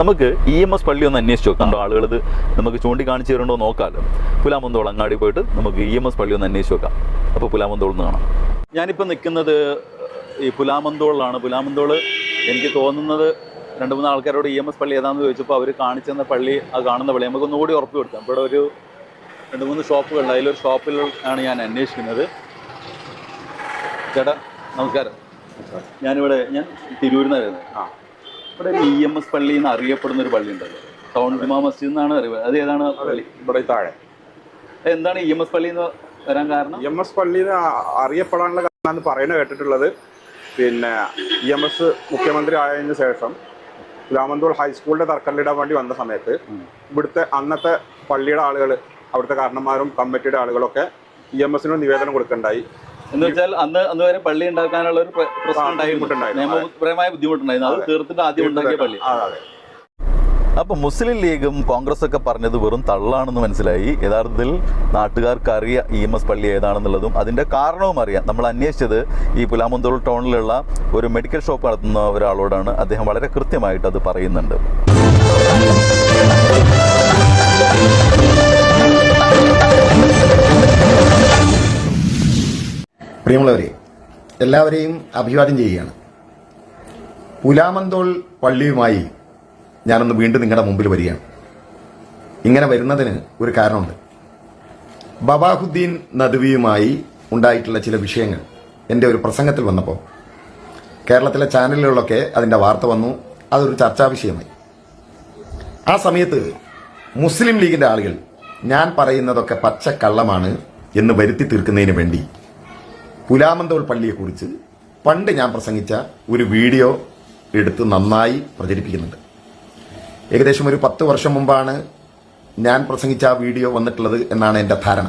നമുക്ക് E M S പള്ളി ഒന്ന് അന്വേഷിച്ച് നോക്കാം. ആളുകൾ ഇത് നമുക്ക് ചൂണ്ടിക്കാണിച്ചു തരുന്നുണ്ടോ നോക്കാമല്ലോ പുലാമന്തോൾ അങ്ങാടി പോയിട്ട് നമുക്ക് ഇ എം എസ് പള്ളി ഒന്ന് അന്വേഷിച്ച് നോക്കാം. അപ്പോൾ പുലാമന്തോൾ എന്ന് കാണാം. ഞാനിപ്പോൾ നിൽക്കുന്നത് ഈ പുലാമന്തോളിലാണ്. പുലാമന്തോൾ എനിക്ക് തോന്നുന്നത് രണ്ട് മൂന്ന് ആൾക്കാരോട് ഇ എം എസ് പള്ളി ഏതാണെന്ന് ചോദിച്ചപ്പോൾ അവർ കാണിച്ചെന്ന പള്ളി അത് കാണുന്ന പള്ളി. നമുക്കൊന്നും കൂടി ഉറപ്പ് കൊടുക്കാം ഇവിടെ ഒരു രണ്ട് മൂന്ന് ഷോപ്പുകളുണ്ട്. അതിലൊരു ഷോപ്പിൽ ആണ് ഞാൻ അന്വേഷിക്കുന്നത്. ചേട്ടാ നമസ്കാരം. ഞാനിവിടെ ഞാൻ തിരൂരിൽ നിന്നായിരുന്നു ആ. ഇവിടെ ഇ എം എസ് പള്ളി എന്ന് അറിയപ്പെടുന്ന ഒരു പള്ളി ഉണ്ടല്ലോ ടൗൺ ജുമാ മസ്ജിദ് എന്നാണ് അറിയുന്നത് അത് ഏതാണ് പള്ളി? ഇവിടെ താഴെ. എന്താണ് ഇ എം എസ് പള്ളി എന്ന് വരാൻ കാരണം? ഇ എം എസ് പള്ളി എന്ന് അറിയപ്പെടാനുള്ള കാരണം പറയുന്നത് കേട്ടിട്ടുള്ളത് പിന്നെ ഇ എം എസ് മുഖ്യമന്ത്രി ആയതിന് ശേഷം രാമന്തൂർ ഹൈസ്കൂളിന്റെ തർക്കല്ലിടാൻ വേണ്ടി വന്ന സമയത്ത് ഇവിടുത്തെ അന്നത്തെ പള്ളിയുടെ ആളുകൾ അവിടുത്തെ കാരണന്മാരും കമ്മിറ്റിയുടെ ആളുകളൊക്കെ ഇ എം എസിന് നിവേദനം കൊടുക്കണ്ടായി. എന്ന് വെച്ചാൽ അന്ന് അന്ന് വരെ പള്ളി ഉണ്ടാക്കാനുള്ള ഒരു പ്ര- പ്രശ്നം ഉണ്ടായിരുന്നു. നിയമപരമായ ബുദ്ധിമുട്ടുണ്ടായിരുന്നു. അത് തീർത്തിട്ട് ആദ്യം ഉണ്ടാക്കിയ പള്ളി. അതെ അതെ. അപ്പൊ മുസ്ലിം ലീഗും കോൺഗ്രസ് ഒക്കെ പറഞ്ഞത് വെറും തള്ളാണെന്ന് മനസ്സിലായി. യഥാർത്ഥത്തിൽ നാട്ടുകാർക്ക് അറിയാം ഇ എം എസ് പള്ളി ഏതാണെന്നുള്ളതും അതിന്റെ കാരണവും അറിയാം. നമ്മൾ അന്വേഷിച്ചത് ഈ പുലാമന്തോൾ ടൗണിലുള്ള ഒരു മെഡിക്കൽ ഷോപ്പ് നടത്തുന്ന ഒരാളോടാണ് അദ്ദേഹം വളരെ കൃത്യമായിട്ട് അത് പറയുന്നുണ്ട്. പ്രിയമുള്ളവരെ എല്ലാവരെയും അഭിവാദ്യം ചെയ്യുകയാണ്. പുലാമന്തോൾ പള്ളിയുമായി ഞാനൊന്ന് വീണ്ടും നിങ്ങളുടെ മുമ്പിൽ വരികയാണ്. ഇങ്ങനെ വരുന്നതിന് ഒരു കാരണമുണ്ട്. ബബാഹുദ്ദീൻ നദ്വിയുമായി ഉണ്ടായിട്ടുള്ള ചില വിഷയങ്ങൾ എന്റെ ഒരു പ്രസംഗത്തിൽ വന്നപ്പോൾ കേരളത്തിലെ ചാനലുകളിലൊക്കെ അതിന്റെ വാർത്ത വന്നു. അതൊരു ചർച്ചാ വിഷയമായി. ആ സമയത്ത് മുസ്ലിം ലീഗിന്റെ ആളുകൾ ഞാൻ പറയുന്നതൊക്കെ പച്ചക്കള്ളമാണ് എന്ന് വരുത്തി തീർക്കുന്നതിന് വേണ്ടി പുലാമന്തോൾ പള്ളിയെക്കുറിച്ച് പണ്ട് ഞാൻ പ്രസംഗിച്ച ഒരു വീഡിയോ എടുത്ത് നന്നായി പ്രചരിപ്പിക്കുന്നുണ്ട്. ഏകദേശം ഒരു പത്ത് വർഷം മുമ്പാണ് ഞാൻ പ്രസംഗിച്ച ആ വീഡിയോ വന്നിട്ടുള്ളത് എന്നാണ് എന്റെ ധാരണ.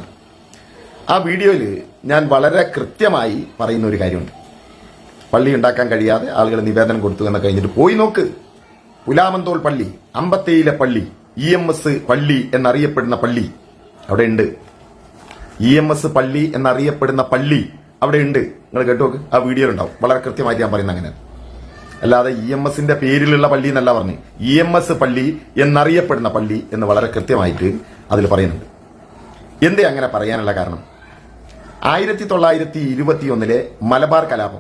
ആ വീഡിയോയിൽ ഞാൻ വളരെ കൃത്യമായി പറയുന്ന ഒരു കാര്യമുണ്ട്. പള്ളി ഉണ്ടാക്കാൻ കഴിയാതെ ആളുകൾ നിവേദനം കൊടുത്തു എന്ന് കഴിഞ്ഞിട്ട് പോയി നോക്ക്. പുലാമന്തോൾ പള്ളി അമ്പത്തേയിലെ പള്ളി ഇ എം എസ് പള്ളി എന്നറിയപ്പെടുന്ന പള്ളി അവിടെ ഉണ്ട്. ഇ എം എസ് പള്ളി എന്നറിയപ്പെടുന്ന പള്ളി അവിടെ ഉണ്ട്. നിങ്ങൾ കേട്ടു നോക്ക്. ആ വീഡിയോ ഉണ്ടാവും വളരെ കൃത്യമായിട്ട് ഞാൻ പറയുന്നത് അങ്ങനെ അല്ലാതെ ഇ എം എസിന്റെ പേരിലുള്ള പള്ളി എന്നല്ല പറഞ്ഞു. ഇ എം എസ് പള്ളി എന്നറിയപ്പെടുന്ന പള്ളി എന്ന് വളരെ കൃത്യമായിട്ട് അതിൽ പറയുന്നുണ്ട്. എന്തേ അങ്ങനെ പറയാനുള്ള കാരണം? ആയിരത്തി തൊള്ളായിരത്തി ഇരുപത്തിയൊന്നിലെ മലബാർ കലാപം.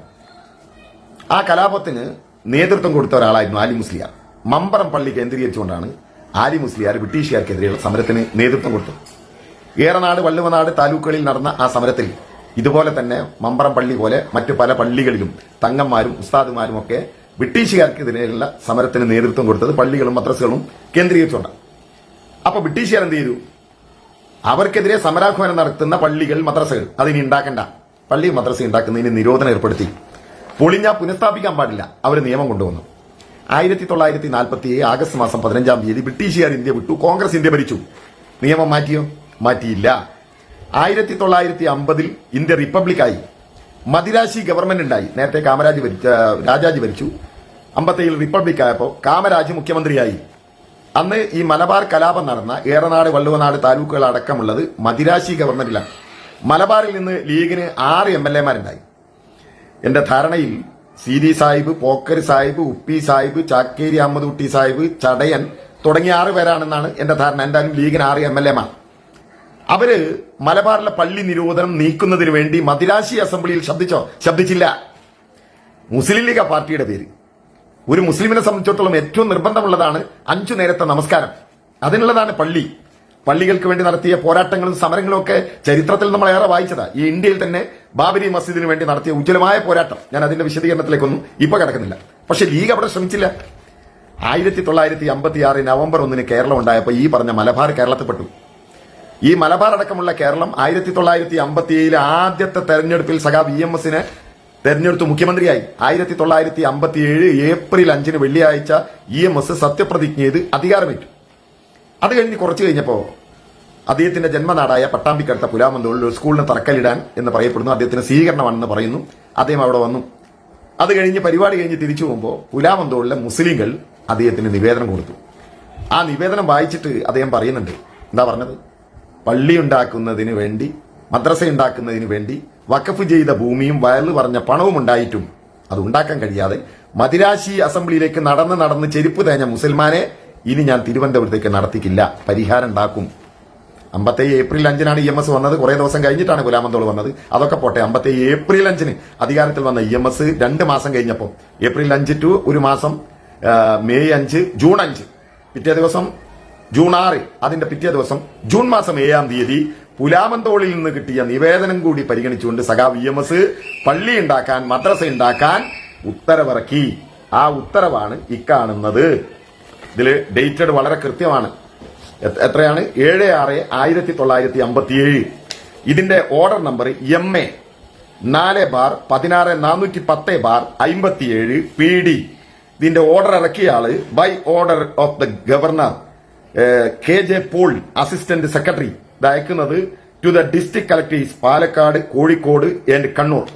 ആ കലാപത്തിന് നേതൃത്വം കൊടുത്ത ഒരാളായിരുന്നു ആലി മുസ്ലിയാർ. മമ്പറം പള്ളി കേന്ദ്രീകരിച്ചുകൊണ്ടാണ് ആലി മുസ്ലിയാർ ബ്രിട്ടീഷുകാർക്കെതിരെയുള്ള സമരത്തിന് നേതൃത്വം കൊടുത്തത്. ഏറനാട് വള്ളുവനാട് താലൂക്കുകളിൽ നടന്ന ആ സമരത്തിൽ ഇതുപോലെ തന്നെ മമ്പറം പള്ളി പോലെ മറ്റു പല പള്ളികളിലും തങ്ങന്മാരും ഉസ്താദുമാരും ഒക്കെ ബ്രിട്ടീഷുകാർക്കെതിരെയുള്ള സമരത്തിന് നേതൃത്വം കൊടുത്തത് പള്ളികളും മദ്രസകളും കേന്ദ്രീകരിച്ചുകൊണ്ടാണ്. അപ്പൊ ബ്രിട്ടീഷുകാർ എന്ത് ചെയ്തു? അവർക്കെതിരെ സമരാഹ്വാനം നടത്തുന്ന പള്ളികൾ മദ്രസകൾ. അതിനി ഉണ്ടാക്കണ്ട. പള്ളി മദ്രസ ഉണ്ടാക്കുന്നതിന് നിരോധനം ഏർപ്പെടുത്തി. പൊളിഞ്ഞ പുനഃസ്ഥാപിക്കാൻ പാടില്ല. അവർ നിയമം കൊണ്ടുവന്നു. ആയിരത്തി തൊള്ളായിരത്തി നാൽപ്പത്തി ആഗസ്റ്റ് മാസം പതിനഞ്ചാം തീയതി ബ്രിട്ടീഷുകാർ ഇന്ത്യ വിട്ടു. കോൺഗ്രസ് ഇന്ത്യ ഭരിച്ചു. നിയമം മാറ്റിയോ? മാറ്റിയില്ല. ആയിരത്തി തൊള്ളായിരത്തി അമ്പതിൽ ഇന്ത്യ റിപ്പബ്ലിക്കായി. മദിരാശി ഗവൺമെന്റ് ഉണ്ടായി. നേരത്തെ കാമരാജ് ഭരിച്ച രാജാജി ഭരിച്ചു. അമ്പത്തേഴിൽ റിപ്പബ്ലിക് ആയപ്പോൾ കാമരാജ് മുഖ്യമന്ത്രിയായി. അന്ന് ഈ മലബാർ കലാപം നടന്ന ഏറനാട് വള്ളുവനാട് താലൂക്കുകൾ അടക്കമുള്ളത് മദിരാശി ഗവൺമെന്റിലാണ് മലബാറിൽ നിന്ന് ലീഗിന് ആറ് എം എൽ എമാരുണ്ടായി എന്റെ ധാരണയിൽ സീരി സാഹിബ് പോക്കർ സാഹിബ് ഉപ്പി സാഹിബ് ചാക്കേരി അഹമ്മദ് കുട്ടി സാഹിബ് ചടയൻ തുടങ്ങിയ ആറ് പേരാണെന്നാണ് എന്റെ ധാരണ. എന്തായാലും ലീഗിന് ആറ് എം എൽ എമാർ അവർ മലബാറിലെ പള്ളി നിരോധനം നീക്കുന്നതിന് വേണ്ടി മദിരാശി അസംബ്ലിയിൽ ശബ്ദിച്ചോ? ശബ്ദിച്ചില്ല. മുസ്ലിം ലീഗ് പാർട്ടിയുടെ പേര്. ഒരു മുസ്ലിമിനെ സംബന്ധിച്ചിടത്തോളം ഏറ്റവും നിർബന്ധമുള്ളതാണ് അഞ്ചു നേരത്തെ നമസ്കാരം. അതിനുള്ളതാണ് പള്ളി. പള്ളികൾക്ക് വേണ്ടി നടത്തിയ പോരാട്ടങ്ങളും സമരങ്ങളും ഒക്കെ ചരിത്രത്തിൽ നമ്മൾ ഏറെ വായിച്ചതാ. ഈ ഇന്ത്യയിൽ തന്നെ ബാബരി മസ്ജിദിന് വേണ്ടി നടത്തിയ ഉജ്ജ്വലമായ പോരാട്ടം. ഞാൻ അതിന്റെ വിശദീകരണത്തിലേക്കൊന്നും ഇപ്പൊ കിടക്കുന്നില്ല. പക്ഷെ ലീഗ് അവിടെ ശ്രമിച്ചില്ല. ആയിരത്തി തൊള്ളായിരത്തി അമ്പത്തി ആറ് നവംബർ ഒന്നിന് കേരളം ഉണ്ടായപ്പോൾ ഈ പറഞ്ഞ മലബാർ കേരളത്തിൽപ്പെട്ടു. ഈ മലബാർ അടക്കമുള്ള കേരളം ആയിരത്തി തൊള്ളായിരത്തി അമ്പത്തി ഏഴിലെ ആദ്യത്തെ തെരഞ്ഞെടുപ്പിൽ സഖാ വി എം എസിനെ തെരഞ്ഞെടുത്ത് മുഖ്യമന്ത്രിയായി. ആയിരത്തി തൊള്ളായിരത്തി അമ്പത്തി ഏഴ് ഏപ്രിൽ അഞ്ചിന് വെള്ളിയാഴ്ച ഇ എം എസ് സത്യപ്രതിജ്ഞ ചെയ്ത് അധികാരമേറ്റു. അത് കഴിഞ്ഞ് കുറച്ചു കഴിഞ്ഞപ്പോൾ അദ്ദേഹത്തിന്റെ ജന്മനാടായ പട്ടാമ്പിക്കടുത്ത പുലാമന്തോളിൽ ഒരു സ്കൂളിന് തറക്കല്ലിടാൻ എന്ന് പറയപ്പെടുന്നു. അദ്ദേഹത്തിന് സ്വീകരണമാണെന്ന് പറയുന്നു. അദ്ദേഹം അവിടെ വന്നു. അത് കഴിഞ്ഞ് പരിപാടി കഴിഞ്ഞ് തിരിച്ചു പോകുമ്പോൾ പുലാമന്തോളിലെ മുസ്ലിങ്ങൾ അദ്ദേഹത്തിന് നിവേദനം കൊടുത്തു. ആ നിവേദനം വായിച്ചിട്ട് അദ്ദേഹം പറയുന്നുണ്ട്. എന്താ പറഞ്ഞത്? പള്ളി ഉണ്ടാക്കുന്നതിന് വേണ്ടി മദ്രസ ഉണ്ടാക്കുന്നതിന് വേണ്ടി വഖഫ് ചെയ്ത ഭൂമിയും വയലു പറഞ്ഞ പണവും ഉണ്ടായിട്ടും അത് ഉണ്ടാക്കാൻ കഴിയാതെ മദിരാശി അസംബ്ലിയിലേക്ക് നടന്ന് നടന്ന് ചെരുപ്പ് തേഞ്ഞ മുസൽമാനെ ഇനി ഞാൻ തിരുവനന്തപുരത്തേക്ക് നടത്തിക്കില്ല. പരിഹാരം ഉണ്ടാക്കും. അമ്പത്തേഴ് ഏപ്രിൽ അഞ്ചിനാണ് ഇ എം എസ് വന്നത്. കുറെ ദിവസം കഴിഞ്ഞിട്ടാണ് ഗുലാമന്തോൾ വന്നത്. അതൊക്കെ പോട്ടെ അമ്പത്തേഴ് ഏപ്രിൽ അഞ്ചിന് അധികാരത്തിൽ വന്ന ഇ എം എസ് രണ്ട് മാസം കഴിഞ്ഞപ്പോൾ ഏപ്രിൽ അഞ്ച് ടു ഒരു മാസം മെയ് അഞ്ച് ജൂൺ അഞ്ച് പിറ്റേ ദിവസം ജൂൺ ആറ് അതിന്റെ പിറ്റേ ദിവസം ജൂൺ മാസം ഏഴാം തീയതി പുലാമന്തോളിൽ നിന്ന് കിട്ടിയ നിവേദനം കൂടി പരിഗണിച്ചുകൊണ്ട് സഖാ വി എം എസ് പള്ളി ഉണ്ടാക്കാൻ മദ്രസ ഉണ്ടാക്കാൻ ഉത്തരവിറക്കി. ആ ഉത്തരവാണ് ഇക്കാണുന്നത് ഇതിൽ ഡേറ്റഡ് വളരെ കൃത്യമാണ്. എത്രയാണ്? ഏഴ് ആറ് ആയിരത്തി തൊള്ളായിരത്തി അമ്പത്തിയേഴ്. ഇതിന്റെ ഓർഡർ നമ്പർ എം എ നാല് ബാർ പതിനാറ് നാനൂറ്റി പത്ത് ബാർ അമ്പത്തിയേഴ് പി ഡി ഇതിന്റെ ഓർഡർ ഇറക്കിയ ആൾ by order of the governor K J Paul assistant secretary ഇത് അയക്കുന്നത് to the district collectors Palakkad Kozhikode and Kannur.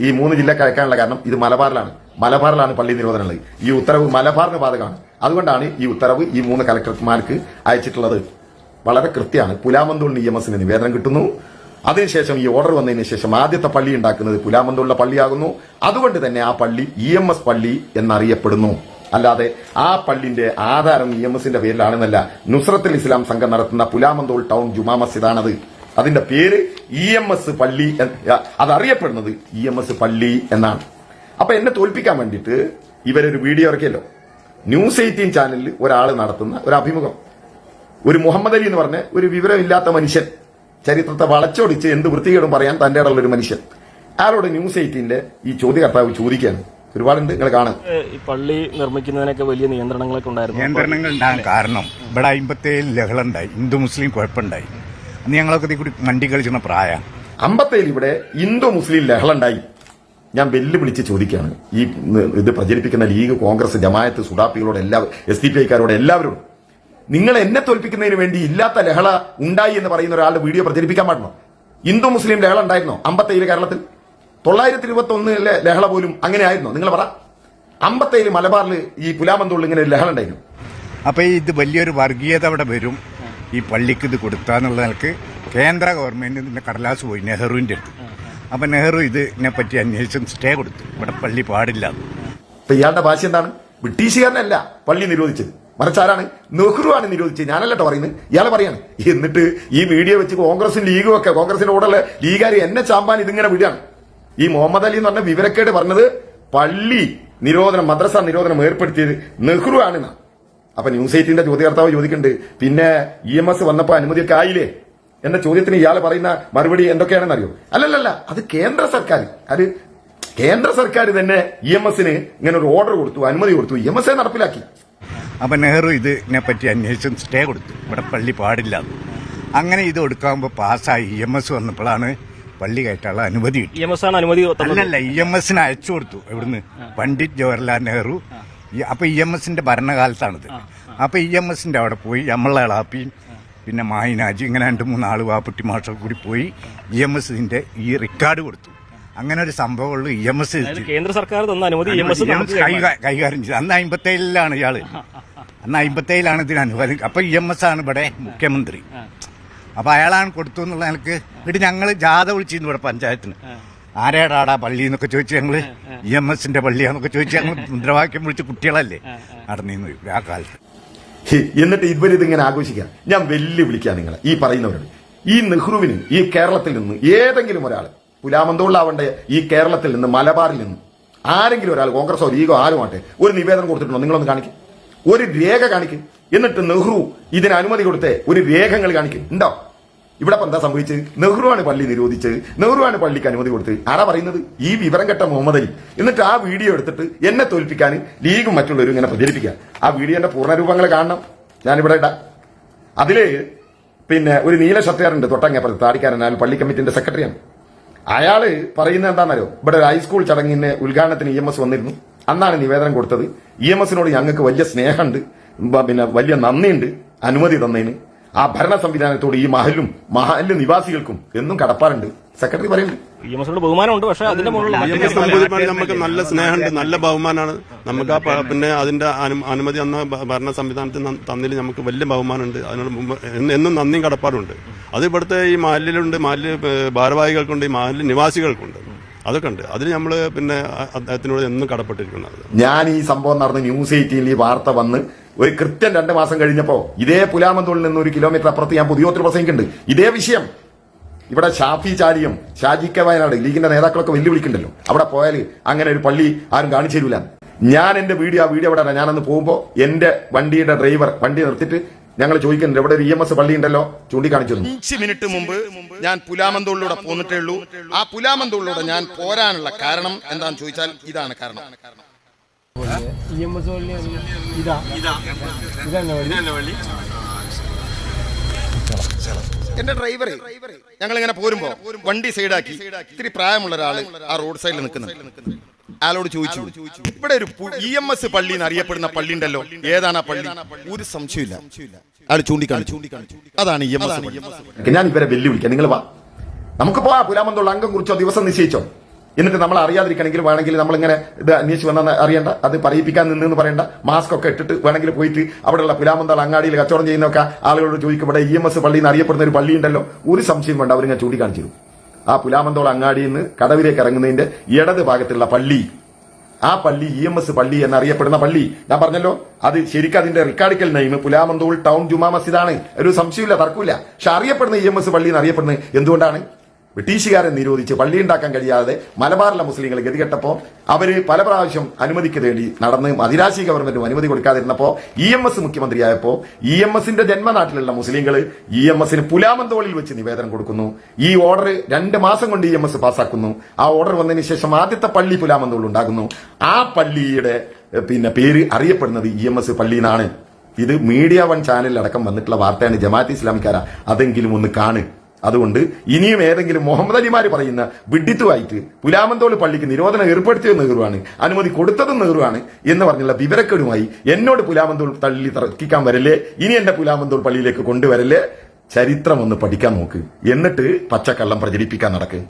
ഈ മൂന്ന് ജില്ലക്ക് അയക്കാനുള്ള കാരണം ഇത് മലബാറിലാണ്. മലബാറിലാണ് പള്ളി നിരോധനമുള്ളത്. ഈ ഉത്തരവ് മലബാറിന് ബാധകമാണ്. അതുകൊണ്ടാണ് ഈ ഉത്തരവ് ഈ മൂന്ന് കലക്ടർമാർക്ക് അയച്ചിട്ടുള്ളത്. വളരെ കൃത്യമാണ്. പുലാമന്തൂൾ എസിന് നിവേദനം കിട്ടുന്നു. അതിനുശേഷം ഈ ഓർഡർ വന്നതിന് ശേഷം ആദ്യത്തെ പള്ളി ഉണ്ടാക്കുന്നത് പുലാമന്തൂളിലെ പള്ളിയാകുന്നു. അതുകൊണ്ട് തന്നെ ആ പള്ളി ഇ എം എസ് പള്ളി എന്നറിയപ്പെടുന്നു. അല്ലാതെ ആ പള്ളിന്റെ ആധാരം ഇ എം എസിന്റെ പേരിലാണെന്നല്ല നുസ്രത്തുൽ ഇസ്ലാം സംഘം നടത്തുന്ന പുലാമന്തോൾ ടൗൺ ജുമാ മസ്ജിദാണത്. അതിന്റെ പേര് ഇ എം എസ് പള്ളി അതറിയപ്പെടുന്നത് ഇ എം എസ് പള്ളി എന്നാണ്. അപ്പൊ എന്നെ തോൽപ്പിക്കാൻ വേണ്ടിയിട്ട് ഇവരൊരു വീഡിയോ ഇറക്കിയല്ലോ. ന്യൂസ് എയ്റ്റീൻ ചാനലിൽ ഒരാൾ നടത്തുന്ന ഒരു അഭിമുഖം. ഒരു മുഹമ്മദ് അലി എന്ന് പറഞ്ഞ ഒരു വിവരമില്ലാത്ത മനുഷ്യൻ. ചരിത്രത്തെ വളച്ചൊടിച്ച് എന്ത് വൃത്തികേടും പറയാൻ തന്റെ ഇടമുള്ള ഒരു മനുഷ്യൻ. ആരോട് ന്യൂസ് എയ്റ്റീന്റെ ഈ ചോദ്യകർത്താവ് ചോദിക്കുകയാണ്? ഒരുപാടുണ്ട്. നിങ്ങൾ കാണാൻ. ഈ പള്ളി നിർമ്മിക്കുന്നതിനൊക്കെ വലിയ നിയന്ത്രണങ്ങളൊക്കെ ഉണ്ടായിരുന്നു. നിയന്ത്രണങ്ങൾ ഉണ്ടാകാൻ കാരണം ഇവിടെ അമ്പത്തേഴ് ലഹളുണ്ടായി ഹിന്ദു മുസ്ലിം കുഴപ്പമുണ്ടായി. അന്ന് ഞങ്ങളൊക്കെ ഇതിൽ കൂടി മണ്ടി കളിച്ചിരുന്ന പ്രായം. അമ്പത്തേഴ് ഇവിടെ ഹിന്ദു മുസ്ലിം ലഹളുണ്ടായി ഞാൻ വെല്ലുവിളിച്ച് ചോദിക്കുകയാണ്. ഈ ഇത് പ്രചരിപ്പിക്കുന്ന ലീഗ് കോൺഗ്രസ് ജമായത്ത് സുഡാപ്പികളോട് എല്ലാ എസ് ഡി പി ഐക്കാരോട് എല്ലാവരോടും. നിങ്ങൾ എന്നെ തോൽപ്പിക്കുന്നതിന് വേണ്ടി ഇല്ലാത്ത ലഹള ഉണ്ടായി എന്ന് പറയുന്ന ഒരാളുടെ വീഡിയോ പ്രചരിപ്പിക്കാൻ പാടണോ ഹിന്ദു മുസ്ലിം ലഹള ഉണ്ടായിരുന്നോ അമ്പത്തേഴ് കേരളത്തിൽ? തൊള്ളായിരത്തി ഇരുപത്തി ഒന്നിലെ ലഹള പോലും അങ്ങനെ ആയിരുന്നു? നിങ്ങൾ പറ. അമ്പത്തേഴ് മലബാറിൽ ഈ പുലാമന്തോളിൽ ഇങ്ങനെ ഒരു ലഹള ഉണ്ടായിരുന്നു. അപ്പൊ ഇത് വലിയൊരു വർഗീയത അവിടെ വരും. ഈ പള്ളിക്ക് ഇത് കൊടുത്താന്നുള്ള നിലയ്ക്ക് കേന്ദ്ര ഗവൺമെന്റ് ഇതിന്റെ കടലാസ് പോയി നെഹ്റുവിന്റെ അടുത്ത്. അപ്പൊ നെഹ്റു ഇതിനെ പറ്റി അന്വേഷിച്ചും സ്റ്റേ കൊടുത്തു. ഇവിടെ പള്ളി പാടില്ല അപ്പൊ ഇയാളുടെ ഭാഷ എന്താണ്? ബ്രിട്ടീഷുകാരനല്ല പള്ളി നിരോധിച്ചത്. മറിച്ച് ആരാണ്? നെഹ്റു ആണ് നിരോധിച്ചത്. ഞാനല്ലട്ടോ പറയുന്നത്. ഇയാളെ പറയാണ്. എന്നിട്ട് ഈ മീഡിയ വെച്ച് കോൺഗ്രസും ലീഗും ഒക്കെ കോൺഗ്രസിന്റെ കൂടെയുള്ള ലീഗുകാർ എന്നെ ചാമ്പാൻ ഇതിങ്ങനെ വിടുകയാണ്. ഈ മുഹമ്മദ് അലി എന്ന് പറഞ്ഞ വിവരക്കേട് പറഞ്ഞത് പള്ളി നിരോധനം മദ്രസ നിരോധനം ഏർപ്പെടുത്തിയത് നെഹ്റു ആണ് അപ്പൊ ന്യൂസ് എയ്റ്റിന്റെ ചോദ്യകർത്താവ് ചോദിക്കുന്നുണ്ട് പിന്നെ ഇ എം എസ് വന്നപ്പോ അനുമതിയൊക്കെ ആയില്ലേ? എന്ന ചോദ്യത്തിന് ഇയാൾ പറയുന്ന മറുപടി എന്തൊക്കെയാണെന്ന് അറിയോ അല്ലല്ലല്ല അത് കേന്ദ്ര സർക്കാർ. അത് കേന്ദ്ര സർക്കാർ തന്നെ ഇ എം എസിന് ഇങ്ങനെ ഒരു ഓർഡർ കൊടുത്തു അനുമതി കൊടുത്തു. ഇ എം എസ് നടപ്പിലാക്കി. അപ്പൊ നെഹ്റു ഇതിനെ പറ്റി അന്വേഷിച്ചും സ്റ്റേ കൊടുത്തു. ഇവിടെ പള്ളി പാടില്ല അങ്ങനെ ഇത് കൊടുക്കാകുമ്പോൾ പാസ്സായി. ഇ എം എസ് വന്നപ്പോഴാണ് പള്ളി കയറ്റാനുള്ള അനുമതി കിട്ടി. അനുമതി അല്ലല്ല ഇ എം എസിന് അയച്ചു കൊടുത്തു ഇവിടുന്ന്. പണ്ഡിറ്റ് ജവഹർലാൽ നെഹ്റു. അപ്പൊ ഇ എം എസിന്റെ ഭരണകാലത്താണിത്. അപ്പൊ ഇ എം എസിന്റെ അവിടെ പോയി നമ്മളെ ഇളാപ്പിയും പിന്നെ മായിനാജി ഇങ്ങനെ രണ്ട് മൂന്നാൾ വാപ്പുട്ടി മാഷൊക്കെ കൂടി പോയി ഇ എം എസിന്റെ ഈ റെക്കോർഡ് കൊടുത്തു. അങ്ങനെ ഒരു സംഭവമുള്ള ഇ എം എസ് കേന്ദ്ര സർക്കാർ തന്ന അനുമതി ഇ എം എസ് നമുക്ക് കൈമാറി. കൈകാര്യം ചെയ്തു. അന്ന് അമ്പത്തേഴിലാണ് ഇയാൾ. അന്ന് അമ്പത്തേഴിലാണ് ഇതിന് അനുവാദം. അപ്പൊ ഇ എം എസ് ആണ് ഇവിടെ മുഖ്യമന്ത്രി. അപ്പൊ അയാളാണ് കൊടുത്തു എന്നുള്ള നിലയ്ക്ക് എന്നിട്ട് ഞങ്ങൾ ജാഥ വിളിച്ചിരുന്നു ഇവിടെ പഞ്ചായത്തിന്. ആരേടാടാ പള്ളി എന്നൊക്കെ ചോദിച്ച് ഞങ്ങൾ ഇ എം എസിന്റെ പള്ളിയാന്നൊക്കെ ചോദിച്ചു ഞങ്ങൾ മുദ്രാവാക്യം വിളിച്ച് കുട്ടികളല്ലേ? നടന്നിരുന്നു ആ. കാലത്ത്. എന്നിട്ട് ഇതുവരെ ഇവരിതിങ്ങനെ ആഘോഷിക്കാം ഞാൻ വെല്ലുവിളിക്കുക നിങ്ങളെ ഈ പറയുന്നവരോട്. ഈ നെഹ്റുവിന് ഈ കേരളത്തിൽ നിന്ന് ഏതെങ്കിലും ഒരാൾ പുലാമന്തോളിലാവണ്ട ഈ കേരളത്തിൽ നിന്ന് മലബാറിൽ നിന്ന് ആരെങ്കിലും ഒരാൾ കോൺഗ്രസോ ലീഗോ ആരുമാട്ടെ ആട്ടെ ഒരു നിവേദനം കൊടുത്തിട്ടുണ്ടോ? നിങ്ങളൊന്ന് കാണിക്കും. ഒരു രേഖ കാണിക്കും. എന്നിട്ട് നെഹ്റു ഇതിന് അനുമതി കൊടുത്ത്. ഒരു രേഖകൾ കാണിക്കും. ഉണ്ടോ? ഇവിടെ എന്താ സംഭവിച്ചത്? നെഹ്റു ആണ് പള്ളി നിരോധിച്ചത്. നെഹ്റു ആണ് പള്ളിക്ക് അനുമതി കൊടുത്ത് ആരാ പറയുന്നത്? ഈ വിവരം കെട്ട മുഹമ്മദ് അലി. എന്നിട്ട് ആ വീഡിയോ എടുത്തിട്ട് എന്നെ തോൽപ്പിക്കാൻ ലീഗും മറ്റുള്ളവരും ഇങ്ങനെ പ്രചരിപ്പിക്കുക. ആ വീഡിയോന്റെ പൂർണരൂപങ്ങൾ കാണണം. ഞാനിവിടെ ഇടാം. അതിൽ പിന്നെ ഒരു നീല ഷർട്ടുകാരുണ്ട് തൊട്ടങ്ങപ്പുറത്ത്. താടിക്കാരൻ. പള്ളി കമ്മിറ്റിന്റെ സെക്രട്ടറിയാണ്. അയാൾ പറയുന്നത് എന്താണെന്നറിയോ? ഇവിടെ ഒരു ഹൈസ്കൂൾ ചടങ്ങിന് ഉദ്ഘാടനത്തിന് ഇ എം എസ് വന്നിരുന്നു. അന്നാണ് നിവേദനം കൊടുത്തത്. ഇ എം എസിനോട് ഞങ്ങൾക്ക് വലിയ സ്നേഹമുണ്ട്. പിന്നെ വലിയ നന്ദിയുണ്ട്. അനുമതി തന്നതിന്. ആ ഭരണ സംവിധാനത്തോട് ഈ മഹലും മഹൽ നിവാസികൾക്കും എന്നും കടപ്പാറുണ്ട് സെക്രട്ടറി പറയുന്നു ഇ എം എസിനോട് ബഹുമാനമുണ്ട്. പക്ഷേ അതിന്റെ മുകളിൽ നമുക്ക് നല്ല സ്നേഹമുണ്ട്. നല്ല ബഹുമാനമാണ്. നമുക്ക് ആ പിന്നെ അതിന്റെ അനുമതി അന്ന് ഭരണ സംവിധാനത്തിൽ തന്നതിൽ നമുക്ക് വലിയ ബഹുമാനമുണ്ട്. അതിനോട് മുമ്പ് എന്ന് എന്നും നന്ദിയും കടപ്പാടുണ്ട് അത് ഇവിടുത്തെ ഈ മാലിലുണ്ട് മാലിൽ ഭാരവാഹികൾക്കുണ്ട്. ഈ മാലിൽ നിവാസികൾക്കുണ്ട്. അതൊക്കെ ഉണ്ട്. അതിന് നമ്മൾ പിന്നെ അദ്ദേഹത്തിനോട് എന്നും കടപ്പെട്ടിരിക്കുന്നത് ഞാൻ ഈ സംഭവം നടന്ന് ന്യൂസ് എയ്റ്റീനിൽ ഈ വാർത്ത വന്ന് ഒരു കൃത്യം രണ്ട് മാസം കഴിഞ്ഞപ്പോ ഇതേ പുലാമന്തോളിൽ നിന്ന് ഒരു കിലോമീറ്റർ അപ്പുറത്ത് ഞാൻ പുതിയോത്തിൽ പ്രസംഗിക്കുന്നുണ്ട്. ഇതേ വിഷയം. ഇവിടെ ഷാഫി ചാരിയും ഷാജി കെ വയനാട് ലീഗിന്റെ നേതാക്കളൊക്കെ വെല്ലുവിളിക്കുന്നുണ്ടല്ലോ. അവിടെ പോയാൽ അങ്ങനെ ഒരു പള്ളി ആരും കാണിച്ചു തരില്ല ഞാൻ എന്റെ വീഡിയോ ആ വീഡിയോ അവിടെ ഞാനന്ന് പോകുമ്പോ എന്റെ വണ്ടിയുടെ ഡ്രൈവർ വണ്ടി നിർത്തിയിട്ട് ഞങ്ങൾ ചോദിക്കുന്നുണ്ട് ഇവിടെ ഒരു ഇ എം എസ് പള്ളി ഉണ്ടല്ലോ? ചൂണ്ടിക്കാണിച്ചു. അഞ്ച് മിനിറ്റ് മുമ്പ് ഞാൻ പുലാമന്തോളിലൂടെ പോന്നിട്ടേ ഉള്ളൂ ആ പുലാമന്തോളിലൂടെ ഞാൻ പോരാനുള്ള കാരണം എന്താണെന്ന് ചോദിച്ചാൽ ഇതാണ് കാരണം. എന്റെ ഡ്രൈവർ ഞങ്ങൾ ഇങ്ങനെ പോരുമ്പോ വണ്ടി സൈഡാക്കി. ഇത്തിരി പ്രായമുള്ള ഒരാൾ ആ റോഡ് സൈഡിൽ നിൽക്കുന്നുണ്ട്. അയാളോട് ചോദിച്ചു. ഇവിടെ ഒരു ഇ എം എസ് പള്ളി എന്ന് അറിയപ്പെടുന്ന പള്ളി? ഉണ്ടല്ലോ ഏതാണ് ആ പള്ളി? ഒരു സംശയമില്ല. അയാൾ ചൂണ്ടിക്കാണിച്ചു. അതാണ് ഇ എം എസ് ഞാൻ ഇവരെ വെല്ലുവിളിക്കാം. നിങ്ങൾ വാ. നമുക്ക് പോവാ. പുലാമന്തുള്ള അംഗം കുറിച്ചോ ദിവസം നിശ്ചയിച്ചോ? എന്നിട്ട് നമ്മൾ അറിയാതിരിക്കണമെങ്കിൽ വേണമെങ്കിൽ നമ്മളിങ്ങനെ ഇത് അന്വേഷിച്ച് വന്നാൽ അറിയണ്ട. അത് പറയിപ്പിക്കാൻ നിന്നെന്ന് പറയണ്ട. മാസ്ക് ഒക്കെ ഇട്ടിട്ട് വേണമെങ്കിൽ പോയിട്ട് അവിടെയുള്ള പുലാമന്താൾ അങ്ങാടിയിൽ കച്ചവടം ചെയ്യുന്നൊക്കെ ആളുകളോട് ചോദിക്കും. ഇവിടെ ഇ എം എസ് പള്ളി എന്ന് അറിയപ്പെടുന്ന ഒരു പള്ളി ഉണ്ടല്ലോ ഒരു സംശയം വേണ്ട. അവരിങ്ങനെ ഞാൻ തരും. ആ പുലാമന്തോൾ അങ്ങാടിയിൽ നിന്ന് കടവിലേക്ക് ഇറങ്ങുന്നതിന്റെ ഇടത് ഭാഗത്തുള്ള പള്ളി. ആ പള്ളി ഇ എം എസ് പള്ളി എന്നറിയപ്പെടുന്ന പള്ളി. ഞാൻ പറഞ്ഞല്ലോ അത് ശരിക്കും അതിന്റെ റിക്കാർഡിക്കൽ നെയിം. പുലാമന്തോൾ ടൗൺ ജുമാ മസ്ജിദാണ്. ഒരു സംശയമില്ല തർക്കമില്ല പക്ഷെ അറിയപ്പെടുന്ന ഇ എം എസ് പള്ളി എന്ന് അറിയപ്പെടുന്നത് എന്തുകൊണ്ടാണ്? ബ്രിട്ടീഷുകാരെ നിരോധിച്ച് പള്ളി ഉണ്ടാക്കാൻ കഴിയാതെ മലബാറിലെ മുസ്ലിങ്ങൾ ഗതികെട്ടപ്പോൾ അവർ പല പ്രാവശ്യം അനുമതിക്ക് വേണ്ടി നടന്ന് മദിരാശി ഗവൺമെന്റും അനുമതി കൊടുക്കാതിരുന്നപ്പോൾ ഇ എം എസ് മുഖ്യമന്ത്രിയായപ്പോൾ ഇ എം എസിന്റെ ജന്മനാട്ടിലുള്ള മുസ്ലിങ്ങൾ ഇ എം എസിന് പുലാമന്തോളിൽ വെച്ച് നിവേദനം കൊടുക്കുന്നു. ഈ ഓർഡർ രണ്ട് മാസം കൊണ്ട് ഇ എം എസ് പാസ്സാക്കുന്നു. ആ ഓർഡർ വന്നതിന് ശേഷം ആദ്യത്തെ പള്ളി പുലാമന്തോൾ ഉണ്ടാകുന്നു ആ പള്ളിയുടെ പിന്നെ പേര് അറിയപ്പെടുന്നത് ഇ എം എസ് പള്ളി എന്നാണ് ഇത് മീഡിയ വൺ ചാനലിൽ അടക്കം വന്നിട്ടുള്ള വാർത്തയാണ് ജമാഅത്ത് ഇസ്ലാമിക്കാര. അതെങ്കിലും ഒന്ന് കാണ്. അതുകൊണ്ട് ഇനിയും ഏതെങ്കിലും മുഹമ്മദ് അലിമാർ പറയുന്ന വിഡിത്തുമായിട്ട് പുലാമന്തോൾ പള്ളിക്ക് നിരോധനം ഏർപ്പെടുത്തിയത് നെഹ്റുവാണ് അനുമതി കൊടുത്തതും നെഹ്റുവാണ് എന്ന് പറഞ്ഞുള്ള വിവരക്കേടുമായി എന്നോട് പുലാമന്തോൾ തള്ളി തർക്കിക്കാൻ വരല്ലേ ഇനി എന്റെ പുലാമന്തോൾ പള്ളിയിലേക്ക് കൊണ്ടുവരല്ലേ? ചരിത്രം ഒന്ന് പഠിക്കാൻ നോക്ക്. എന്നിട്ട് പച്ചക്കള്ളം പ്രചരിപ്പിക്കാൻ നടക്ക്.